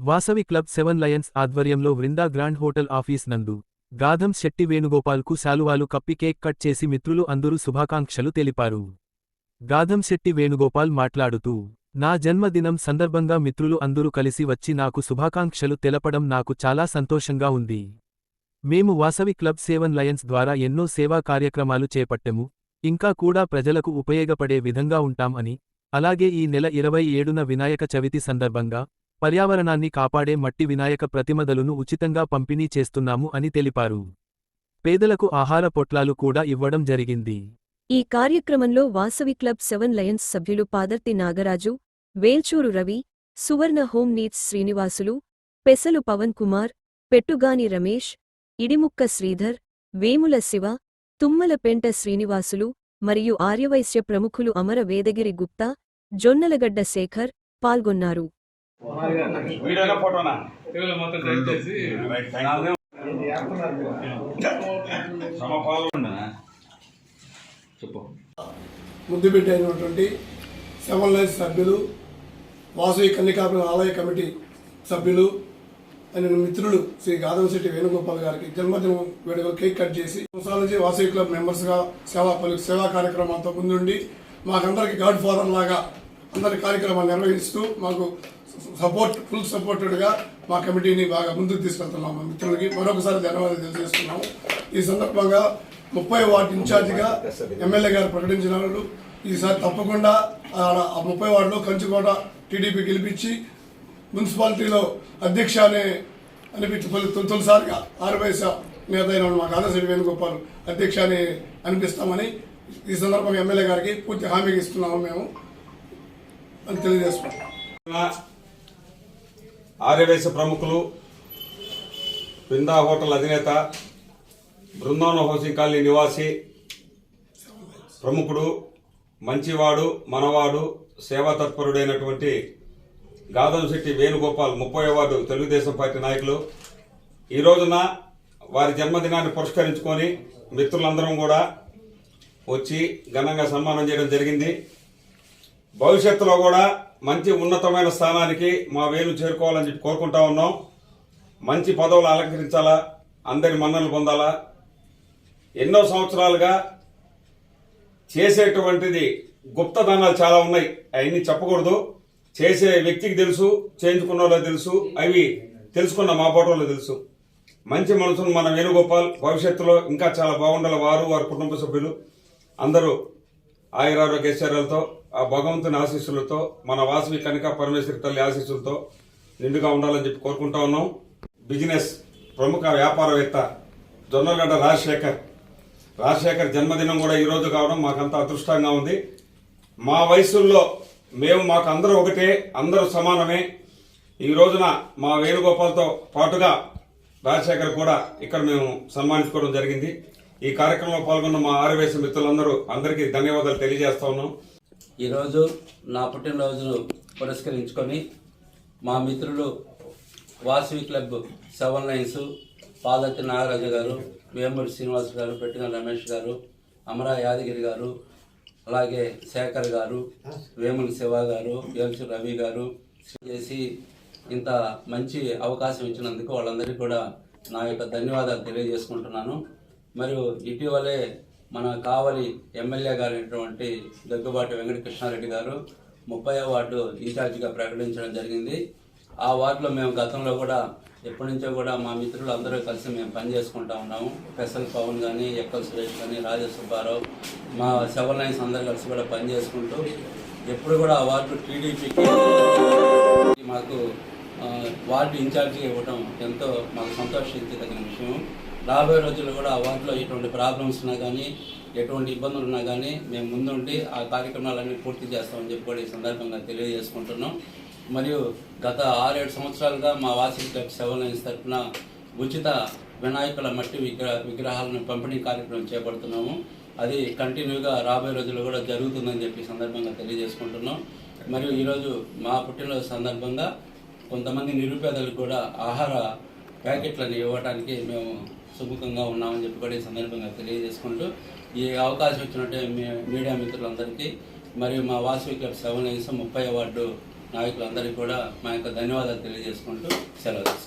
Vasavi club seven Lions ఆధ్వర్యంలో Vrinda grand hotel office నందు గాధం శెట్టి వేణుగోపాల్కు శాలువాలు కప్పి కేక్ కట్ చేసి మిత్రులు అందరూ శుభాకాంక్షలు తెలిపారు. గాధం శెట్టి వేణుగోపాల్ మాట్లాడుతూ నా జన్మదినం సందర్భంగా మిత్రులు అందరూ కలిసి వచ్చి నాకు శుభాకాంక్షలు తెలపడం నాకు చాలా సంతోషంగా ఉంది. మేము వాసవి క్లబ్ సెవెన్ లయన్స్ ద్వారా ఎన్నో సేవా కార్యక్రమాలు చేపట్టెము. ఇంకా కూడా ప్రజలకు ఉపయోగపడే విధంగా ఉంటాం అని. అలాగే ఈ నెల ఇరవై ఏడున వినాయక చవితి సందర్భంగా పర్యావరణాన్ని కాపాడే మట్టి వినాయక ప్రతిమదలను ఉచితంగా పంపిణీ చేస్తున్నాము అని తెలిపారు. పేదలకు ఆహార పొట్లాలు కూడా ఇవ్వడం జరిగింది. ఈ కార్యక్రమంలో వాసవి క్లబ్ సెవెన్ లయన్స్ సభ్యులు పాదర్తి నాగరాజు వేల్చూరు రవి సువర్ణ హోమ్ నీడ్స్ శ్రీనివాసులు పెసలు పవన్ కుమార్ పెట్టుగాని రమేష్ ఇడిముక్క శ్రీధర్ వేముల శివ తుమ్మలపెంట శ్రీనివాసులు మరియు ఆర్యవైశ్య ప్రముఖులు అమర వేదగిరి గుప్తా జొన్నలగడ్డ శేఖర్ పాల్గొన్నారు. ముద్దుబిడ్డ అయినటువంటి సెవెన్ లైన్స్ సభ్యులు వాసవి కన్నికాపురం ఆలయ కమిటీ సభ్యులు ఆయన మిత్రులు శ్రీ గాదవశెట్టి వేణుగోపాల్ గారికి జన్మదినం వేడుకలు కేక్ కట్ చేసి సంవత్సరాల వాసవి క్లబ్ మెంబర్స్గా సేవా పలు సేవా కార్యక్రమాలతో ముందుండి మాకందరికి గాడ్ ఫాదర్ లాగా అందరి కార్యక్రమాలు నిర్వహిస్తూ మాకు సపోర్ట్ ఫుల్ సపోర్టెడ్గా మా కమిటీని బాగా ముందుకు తీసుకెళ్తున్నాం మా మిత్రులకి. మరొకసారి ధన్యవాదాలు తెలియజేస్తున్నాము. ఈ సందర్భంగా ముప్పై వార్డు ఇన్ఛార్జిగా ఎమ్మెల్యే గారు ప్రకటించిన ఈసారి తప్పకుండా ఆడ ఆ ముప్పై వార్డులో కంచుకోట టీడీపీ గెలిపించి మున్సిపాలిటీలో అధ్యక్ష అనే అనిపించి తొలి- తొలి- తొలిసారిగా నేత అయిన మా కాదశెట్టి వేణుగోపాల్ అధ్యక్ష అని అనిపిస్తామని ఈ సందర్భంగా ఎమ్మెల్యే గారికి పూర్తి హామీ ఇస్తున్నాము మేము అని తెలియజేసుకుంటాం ఆర్యవేశ ప్రముఖులు బృందా హోటల్ అధినేత బృందావన హౌసింగ్ కాలనీ నివాసి ప్రముఖుడు మంచివాడు మనవాడు సేవా తత్పరుడైనటువంటి గాదంశెట్టి వేణుగోపాల్ ముప్పై అవార్డు తెలుగుదేశం పార్టీ నాయకులు. ఈ రోజున వారి జన్మదినాన్ని పురస్కరించుకొని మిత్రులందరం కూడా వచ్చి ఘనంగా సన్మానం చేయడం జరిగింది. భవిష్యత్తులో కూడా మంచి ఉన్నతమైన స్థానానికి మా వేలు చేరుకోవాలని చెప్పి కోరుకుంటా ఉన్నాం. మంచి పదవులు అలంకరించాలా అందరి మన్నలు పొందాలా. ఎన్నో సంవత్సరాలుగా చేసేటువంటిది గుప్తదానాలు చాలా ఉన్నాయి. అవన్నీ చెప్పకూడదు. చేసే వ్యక్తికి తెలుసు చేయించుకున్న వాళ్ళకి తెలుసు అవి తెలుసుకున్న మా ఫోటోలో తెలుసు. మంచి మనసును మన వేణుగోపాల్ భవిష్యత్తులో ఇంకా చాలా బాగుండాలి. వారు వారి కుటుంబ సభ్యులు అందరూ ఆయురారోగ్యశ్వర్యాలతో ఆ భగవంతుని ఆశీస్సులతో మన వాసవి కనుక పరమేశ్వరి తల్లి ఆశీస్సులతో నిండుగా ఉండాలని చెప్పి కోరుకుంటా ఉన్నాం. బిజినెస్ ప్రముఖ వ్యాపారవేత్త జొన్నలగడ్డ రాజశేఖర్. రాజశేఖర్ జన్మదినం కూడా ఈరోజు కావడం మాకంత అదృష్టంగా ఉంది. మా వయసుల్లో మేము మాకు అందరూ ఒకటే అందరూ సమానమే. ఈ రోజున మా వేణుగోపాల్తో పాటుగా రాజశేఖర్ కూడా ఇక్కడ మేము సన్మానించుకోవడం జరిగింది. ఈ కార్యక్రమంలో పాల్గొన్న మా ఆరువేశ మిత్రులందరూ అందరికీ ధన్యవాదాలు తెలియజేస్తా ఉన్నాం. ఈరోజు నా పుట్టినరోజును పురస్కరించుకొని మా మిత్రులు Vasavi club seven lions Padarthi Nagaraju garu Vemuri Srinivas గారు పెట్టిన రమేష్ గారు అమరా యాదగిరి గారు అలాగే శేఖర్ గారు వేమన్ శివ గారు ఎల్సి రవి గారు చేసి ఇంత మంచి అవకాశం ఇచ్చినందుకు వాళ్ళందరికీ కూడా నా యొక్క ధన్యవాదాలు తెలియజేసుకుంటున్నాను. మరియు ఇటీవలే మన కావలి ఎమ్మెల్యే గారైనటువంటి దగ్గుబాటి వెంకటకృష్ణారెడ్డి గారు ముప్పై వార్డు ఇన్ఛార్జిగా ప్రకటించడం జరిగింది. ఆ వార్డులో మేము గతంలో కూడా ఎప్పటి నుంచో కూడా మా మిత్రులు అందరూ కలిసి మేము పనిచేసుకుంటా ఉన్నాము. పెసల్ పవన్ కానీ ఎక్కల్ సురేష్ కానీ రాజా సుబ్బారావు మా సెవెన్ లైన్స్ అందరూ కలిసి కూడా పని చేసుకుంటూ ఎప్పుడు కూడా ఆ వార్డు టీడీపీకి మాకు వార్డు ఇన్ఛార్జిగా ఇవ్వడం ఎంతో మాకు సంతోషించదగిన విషయం. రాబోయే రోజుల్లో కూడా ఆ వార్డులో ఎటువంటి ప్రాబ్లమ్స్ ఉన్నా కానీ ఎటువంటి ఇబ్బందులు ఉన్నా కానీ మేము ముందుండి ఆ కార్యక్రమాలన్నీ పూర్తి చేస్తామని చెప్పి కూడా ఈ సందర్భంగా తెలియజేసుకుంటున్నాం. మరియు గత ఆరేడు సంవత్సరాలుగా మా వాసి క్లబ్ సెవెన్ లైన్స్ తరఫున ఉచిత వినాయకుల మట్టి విగ్రహ విగ్రహాలను పంపిణీ కార్యక్రమం చేపడుతున్నాము. అది కంటిన్యూగా రాబోయే రోజుల్లో కూడా జరుగుతుందని చెప్పి సందర్భంగా తెలియజేసుకుంటున్నాం. మరియు ఈరోజు మా పుట్టినరోజు సందర్భంగా కొంతమంది నిరుపేదలకు కూడా ఆహార ప్యాకెట్లను ఇవ్వడానికి మేము సుముఖంగా ఉన్నామని చెప్పి కూడా ఈ సందర్భంగా తెలియజేసుకుంటూ ఈ అవకాశం ఇచ్చినట్టే మీ- మీడియా మిత్రులందరికీ మరియు మా వాసవి క్లబ్ సెవెన్ లైన్స్ ముప్పై వార్డు నాయకులందరికీ కూడా మా యొక్క ధన్యవాదాలు తెలియజేసుకుంటూ సెలవు